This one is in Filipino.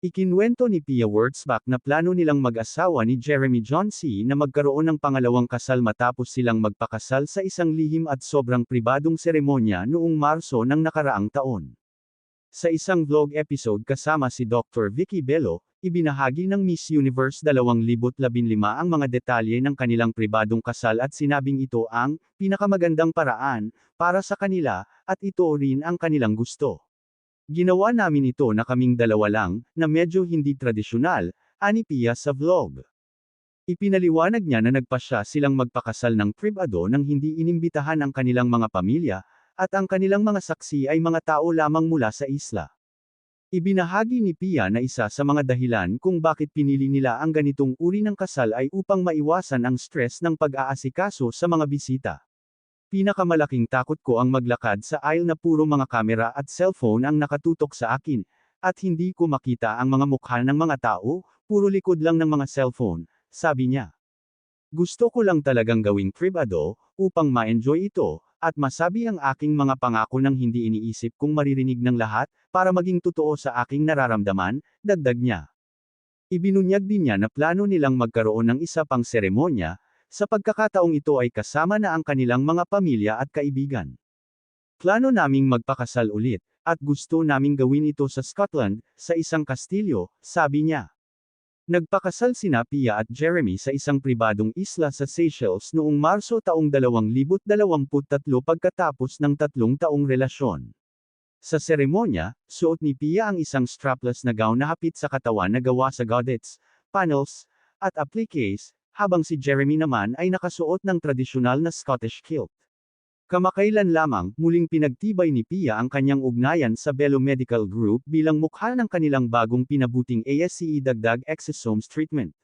Ikinwento ni Pia Wurtzbach na plano nilang mag-asawa ni Jeremy John C. na magkaroon ng pangalawang kasal matapos silang magpakasal sa isang lihim at sobrang pribadong seremonya noong Marso ng nakaraang taon. Sa isang vlog episode kasama si Dr. Vicky Bello, ibinahagi ng Miss Universe 2015 ang mga detalye ng kanilang pribadong kasal at sinabing ito ang pinakamagandang paraan para sa kanila at ito rin ang kanilang gusto. Ginawa namin ito na kaming dalawa lang, na medyo hindi tradisyonal, ani Pia sa vlog. Ipinaliwanag niya na nagpasya silang magpakasal ng privado nang hindi inimbitahan ang kanilang mga pamilya, at ang kanilang mga saksi ay mga tao lamang mula sa isla. Ibinahagi ni Pia na isa sa mga dahilan kung bakit pinili nila ang ganitong uri ng kasal ay upang maiwasan ang stress ng pag-aasikaso sa mga bisita. Pinakamalaking takot ko ang maglakad sa aisle na puro mga kamera at cellphone ang nakatutok sa akin, at hindi ko makita ang mga mukha ng mga tao, puro likod lang ng mga cellphone, sabi niya. Gusto ko lang talagang gawing privado, upang ma-enjoy ito, at masabi ang aking mga pangako ng hindi iniisip kung maririnig ng lahat, para maging totoo sa aking nararamdaman, dagdag niya. Ibinunyag din niya na plano nilang magkaroon ng isa pang seremonya, sa pagkakataong ito ay kasama na ang kanilang mga pamilya at kaibigan. Plano naming magpakasal ulit, at gusto naming gawin ito sa Scotland, sa isang kastilyo, sabi niya. Nagpakasal sina Pia at Jeremy sa isang pribadong isla sa Seychelles noong Marso taong 2023 pagkatapos ng tatlong taong relasyon. Sa seremonya, suot ni Pia ang isang strapless na gown na hapit sa katawan na gawa sa godets, panels, at appliques, habang si Jeremy naman ay nakasuot ng tradisyonal na Scottish kilt. Kamakailan lamang, muling pinagtibay ni Pia ang kanyang ugnayan sa Bello Medical Group bilang mukha ng kanilang bagong pinabuting ASCE dagdag exosomes treatment.